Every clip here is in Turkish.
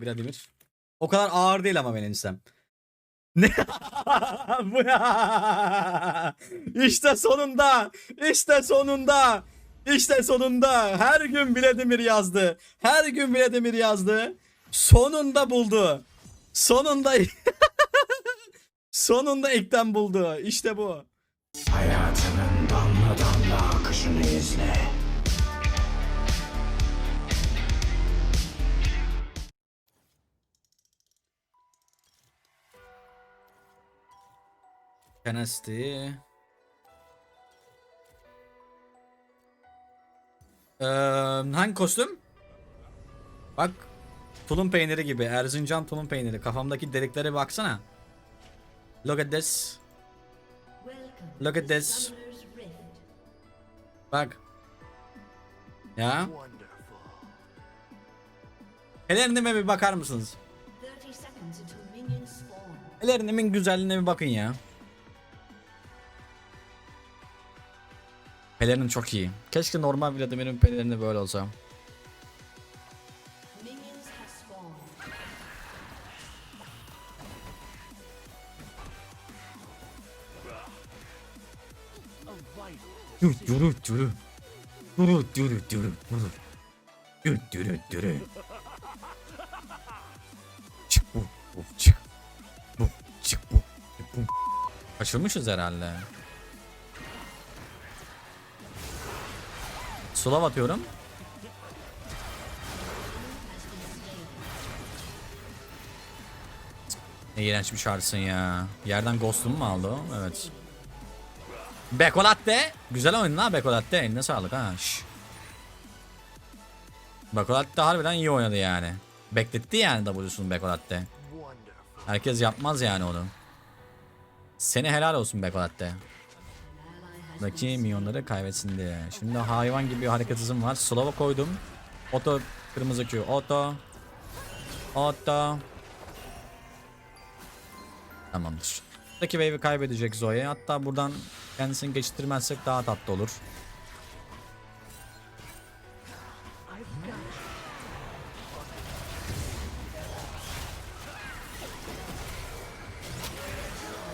Vladimir. O kadar ağır değil ama benim istem. Ne? Bu ya. İşte sonunda. İşte sonunda. İşte sonunda. Her gün Vladimir yazdı. Her gün Vladimir yazdı. Sonunda buldu. Sonunda Sonunda ekten buldu. İşte bu. Tenacity. Ee, hangi kostüm? Bak. Tulum peyniri gibi. Erzincan tulum peyniri. Kafamdaki deliklere baksana. Look at this. Look at this. Bak. Ya. Ellerine bir bakar mısınız? Ellerimin güzelliğine bir bakın ya. Pelerin çok iyi. Keşke normal Vladimir'in pelerini böyle olsa. Yürü yürü yürü. Yürü yürü yürü yürü. Yürü yürü yürü. Çık bu bu çık. Bu çık bu bu. Kaçırmışız herhalde. Slav atıyorum. Ne iğrenç bir şartsın ya. Yerden ghost'umu mu aldı o? Evet. Bekolatte. Güzel oyun ha Bekolatte. Eline sağlık ha. Bekolatte harbiden iyi oynadı yani. Bekletti yani W'sunu Bekolatte. Herkes yapmaz yani onu. Seni helal olsun Bekolatte. Daki milyonları kaybetsin diye. Şimdi hayvan gibi bir hareket hızım var. Slow'a koydum. Oto kırmızı Q. Oto. Oto. Tamamdır. Buradaki wave'i kaybedecek Zoe. Hatta buradan kendisini geçirtmezsek daha tatlı olur.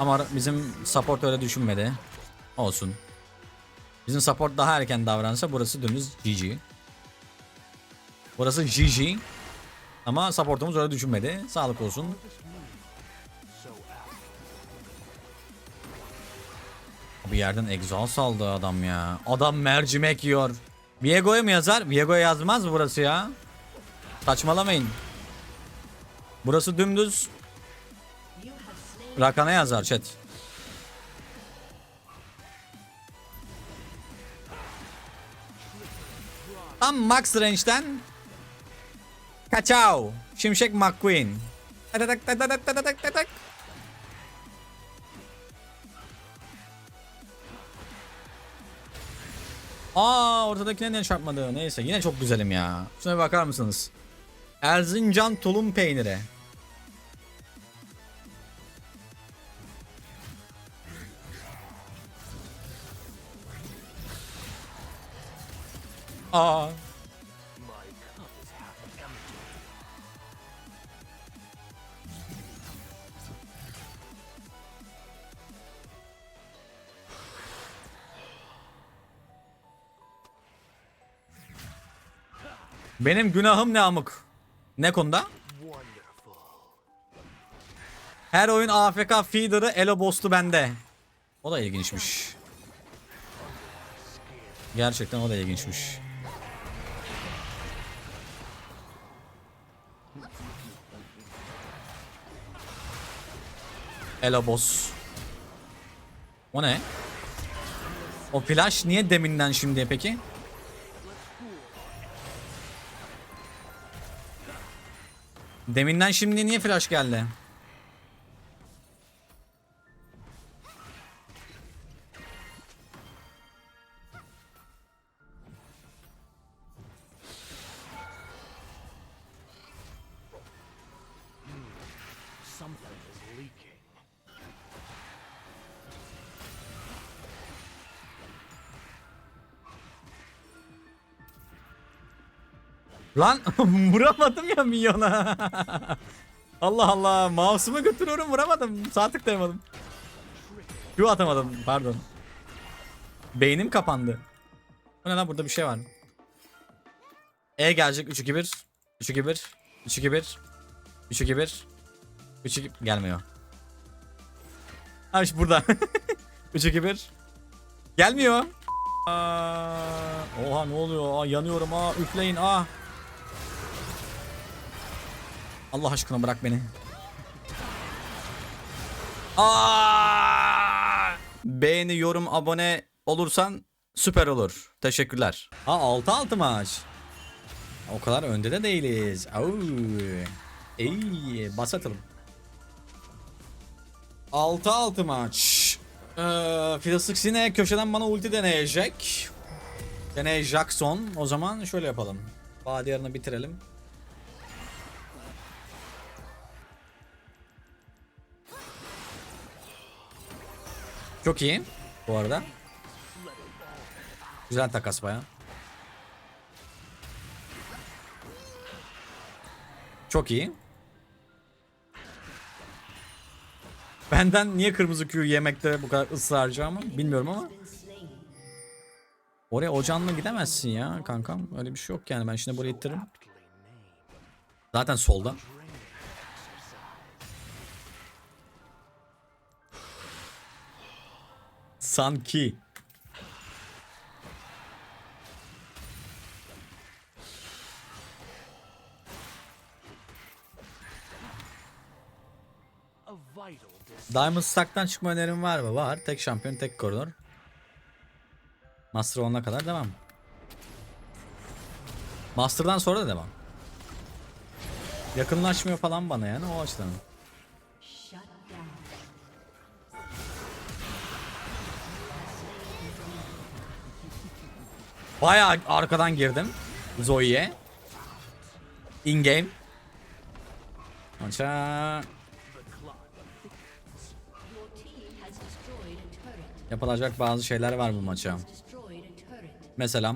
Ama bizim support öyle düşünmedi. Olsun. Bizim support daha erken davransa burası dümdüz GG. Burası GG. Ama supportumuz öyle düşünmedi. Sağlık olsun. Bir yerden egzoz aldı adam ya. Adam mercimek yiyor. Viego'ya mı yazar? Viego'ya yazmaz mı burası ya? Saçmalamayın. Burası dümdüz. Rakan'a yazar chat. Tam max range'den Kaçao. Şimşek McQueen. Tak tak tak tak. Aa ortadakine niye çarpmadı? Neyse yine çok güzelim ya. Şuna bir bakar mısınız? Erzincan tulum peyniri. Aa. Benim günahım ne amık? Ne konuda? Her oyun AFK feeder'ı elo boss'tu bende. O da ilginçmiş. Gerçekten o da ilginçmiş. Elo boss. O ne? O flash niye deminden şimdi peki? Deminden şimdi niye flash geldi? Lan vuramadım ya minyona. Allah Allah mouse'umu götürüyorum vuramadım. Sağ tıklayamadım. Q atamadım pardon. Beynim kapandı. Bu ne lan burada bir şey var. E gelecek 3 2 1 3 2 1 3 2 1 3 2 1 3 2 gelmiyor. Ha işte burada. 3 2 1 Gelmiyor. Aa, oha ne oluyor? Aa, yanıyorum. Aa üfleyin. Aa. Allah aşkına bırak beni. Aa! Beğeni, yorum, abone olursan süper olur. Teşekkürler. Ha 6 6 maç. O kadar önde de değiliz. Au. İyi, bas atalım. 6 6 maç. Ee, Fiddlesticks yine köşeden bana ulti deneyecek. Deney Jackson. O zaman şöyle yapalım. Vadi yarını bitirelim. Çok iyi. Bu arada. Güzel takas baya. Çok iyi. Benden niye kırmızı Q yemekte bu kadar ısrarcı bilmiyorum ama. Oraya ocağınla gidemezsin ya kankam. Öyle bir şey yok yani. Ben şimdi buraya ittiririm. Zaten solda. Sanki. Diamond Stack'tan çıkma önerim var mı? Var. Tek şampiyon, tek koridor. Master 10'a kadar devam. Master'dan sonra da devam. Yakınlaşmıyor falan bana yani o açıdan. Bayağı arkadan girdim. Zoe'ye. In game. Maça yapılacak bazı şeyler var bu maça. Mesela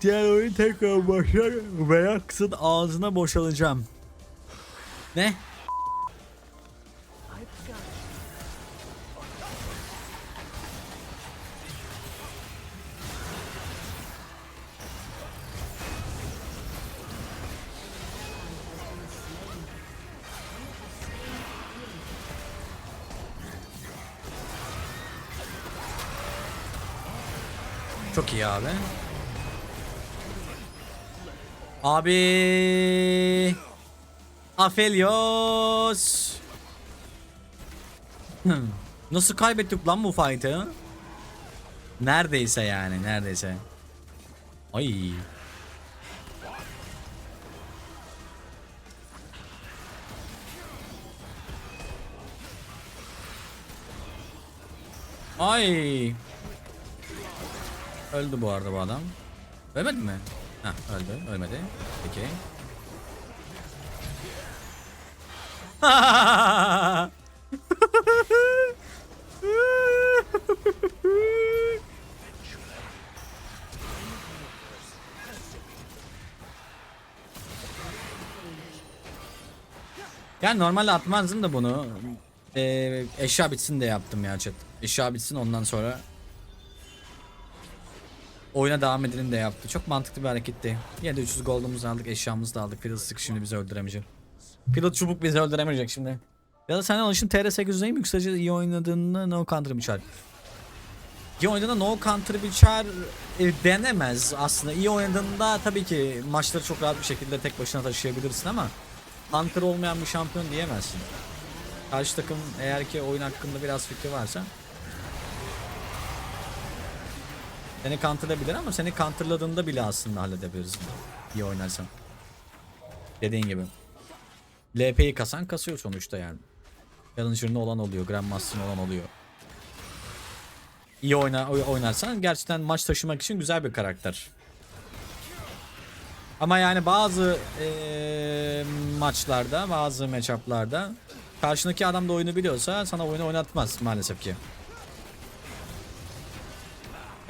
Diğer oyun tekrar başlar veya kısın ağzına boşalacağım. Ne? Çok iyi abi. Abi. Aphelios. Hmm. Nasıl kaybettik lan bu fight'ı? Neredeyse yani neredeyse. Ay. Ay. Öldü bu arada bu adam. Ölmedi mi? Heh öldü. Ölmedi. Peki. Yani normalde atmazdım da bunu. Ee, eşya bitsin de yaptım ya chat. Eşya bitsin ondan sonra oyuna devam edelim de yaptı. Çok mantıklı bir hareketti. Yine de 300 gold'umuzu aldık, eşyamızı da aldık. Fiddlestick şimdi bizi öldüremeyecek. Fiddle çubuk bizi öldüremeyecek şimdi. Ya da senden alışın TR800'deyim yükselce iyi oynadığında no counter biçer. İyi oynadığında no counter biçer e, denemez aslında. İyi oynadığında tabii ki maçları çok rahat bir şekilde tek başına taşıyabilirsin ama counter olmayan bir şampiyon diyemezsin. Karşı takım eğer ki oyun hakkında biraz fikri varsa Seni counterlayabilir ama seni counterladığında bile aslında halledebiliriz. İyi oynarsan. Dediğin gibi. LP'yi kasan kasıyor sonuçta yani. Challenger'ın olan oluyor. Grandmaster'ın olan oluyor. İyi oyna, oy- oynarsan gerçekten maç taşımak için güzel bir karakter. Ama yani bazı eee, maçlarda, bazı matchup'larda karşındaki adam da oyunu biliyorsa sana oyunu oynatmaz maalesef ki.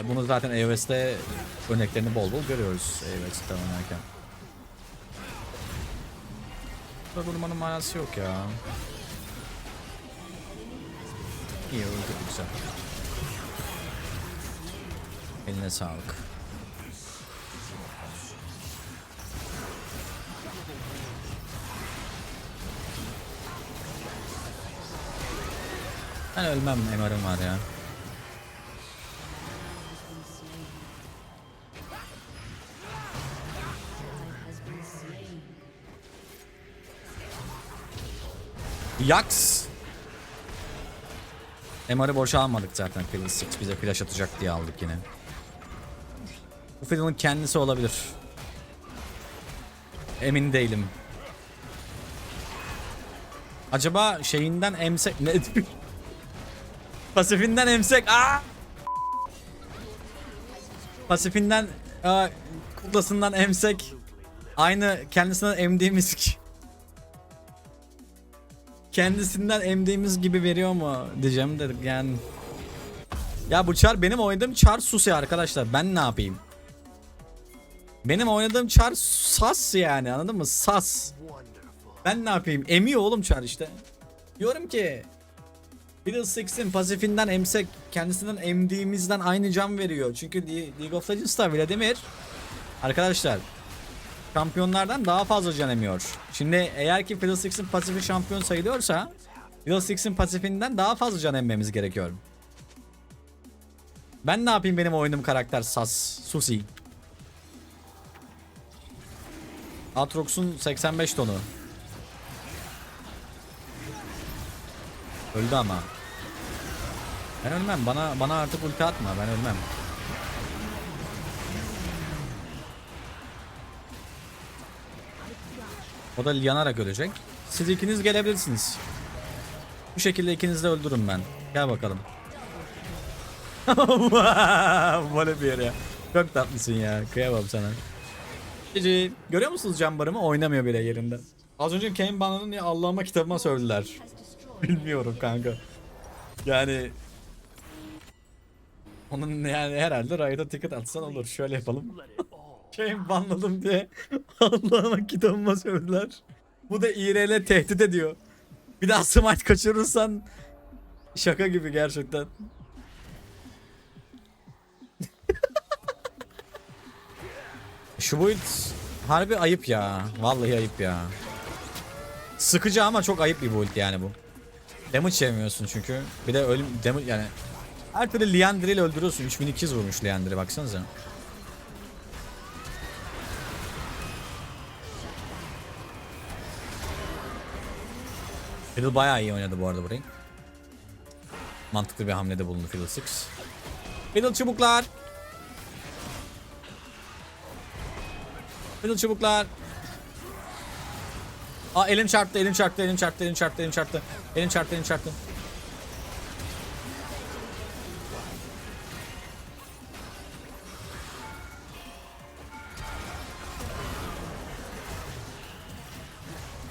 E bunu zaten EOS'te örneklerini bol bol görüyoruz EOS'te oynarken. Burada durmanın manası yok ya. İyi öldü güzel. Eline sağlık. Ben ölmem MR'ım var ya. Yaks. MR'ı boşa almadık zaten Fiddlesticks bize flash atacak diye aldık yine. Bu Fiddle'ın kendisi olabilir. Emin değilim. Acaba şeyinden emsek ne? Pasifinden emsek. Aa! Pasifinden aa, kuklasından emsek. Aynı kendisinden emdiğimiz kendisinden emdiğimiz gibi veriyor mu diyeceğim dedik yani. Ya bu çar benim oynadığım çar susi arkadaşlar. Ben ne yapayım? Benim oynadığım çar sas yani anladın mı? Sas. Ben ne yapayım? Emiyor oğlum çar işte. Diyorum ki Fiddlesticks'in pasifinden emsek kendisinden emdiğimizden aynı can veriyor. Çünkü Le- League of Legends'ta Vladimir arkadaşlar şampiyonlardan daha fazla can emiyor. Şimdi eğer ki Fiddlesticks'in pasifi şampiyon sayılıyorsa Fiddlesticks'in pasifinden daha fazla can emmemiz gerekiyor. Ben ne yapayım benim oyunum karakter Sas, Susi. Atrox'un 85 tonu. Öldü ama. Ben ölmem. Bana bana artık ulti atma. Ben ölmem. O da yanarak ölecek. Siz ikiniz gelebilirsiniz. Bu şekilde ikinizi de öldürürüm ben. Gel bakalım. Böyle bir yer ya. Çok tatlısın ya. Kıyamam sana. Cici. Görüyor musunuz cambarımı? Oynamıyor bile yerinde. Az önce Kane banlanın diye Allah'ıma kitabıma sövdüler. Bilmiyorum kanka. Yani onun yani herhalde Riot'a ticket atsan olur. Şöyle yapalım. Kane banladım diye Allah'ıma kitabıma sövdüler. Bu da IRL tehdit ediyor. Bir daha smite kaçırırsan şaka gibi gerçekten. Şu build harbi ayıp ya. Vallahi ayıp ya. Sıkıcı ama çok ayıp bir build yani bu. Damage yemiyorsun çünkü. Bir de ölüm damage yani her türlü Liandry ile öldürüyorsun. 3200 vurmuş Liandry baksanıza. Fiddle bayağı iyi oynadı bu arada burayı. Mantıklı bir hamlede bulundu Fiddlesticks. Fiddle çubuklar. Fiddle çubuklar. Aa elim çarptı, elim çarptı, elim çarptı, elim çarptı, elim çarptı. Elim çarptı, elim çarptı.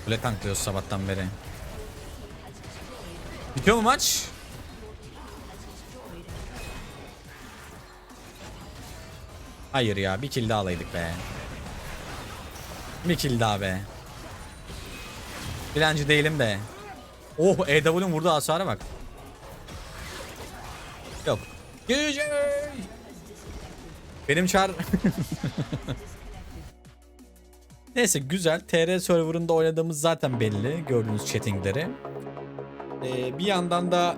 Kule tanklıyoruz sabahtan beri. Bitiyor mu maç? Hayır ya bir kill daha alaydık be. Bir kill daha be. Dilenci değilim de. Oh EW'nin vurduğu hasara bak. Yok. GG. Benim çar... Neyse güzel. TR serverında oynadığımız zaten belli. Gördüğünüz chattingleri. Ee, bir yandan da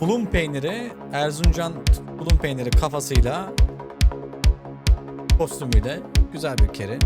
tulum peyniri, Erzincan tulum peyniri kafasıyla kostümüyle güzel bir kere.